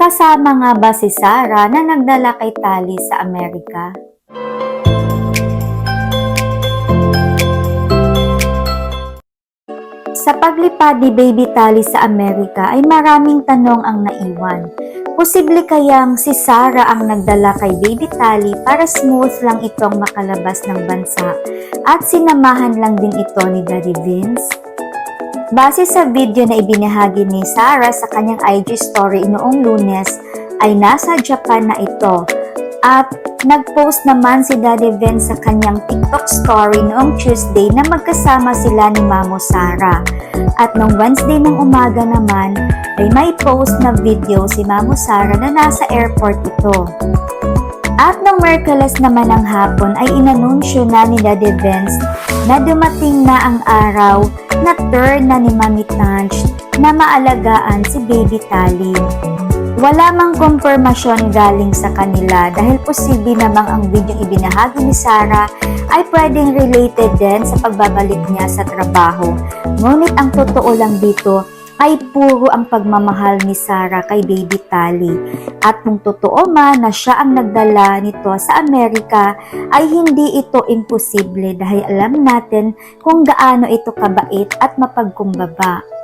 Kasama nga ba si Sarah na nagdala kay Tali sa Amerika? Sa paglipad ni Baby Tali sa Amerika ay maraming tanong ang naiwan. Posible kayang si Sarah ang nagdala kay Baby Tali para smooth lang itong makalabas ng bansa at sinamahan lang din ito ni Daddy Vince? Base sa video na ibinahagi ni Sarah sa kanyang IG story noong lunes, ay nasa Japan na ito. At nag-post naman si Daddy Vince sa kanyang TikTok story noong Tuesday na magkasama sila ni Mamo Sarah. At noong Wednesday ng umaga naman, ay may post na video si Mamo Sarah na nasa airport ito. At nung Merkules naman ng hapon ay inanunsyo na ni Daddy Vince na dumating na ang araw na turn na ni Mami Tanch na maalagaan si Baby Tali. Wala mang konfirmasyon galing sa kanila dahil posible namang ang video ibinahagi ni Sarah ay pwedeng related din sa pagbabalik niya sa trabaho. Ngunit ang totoo lang dito ay puro ang pagmamahal ni Sarah kay Baby Tali. At kung totoo man na siya ang nagdala nito sa Amerika, ay hindi ito imposible dahil alam natin kung gaano ito kabait at mapagkumbaba.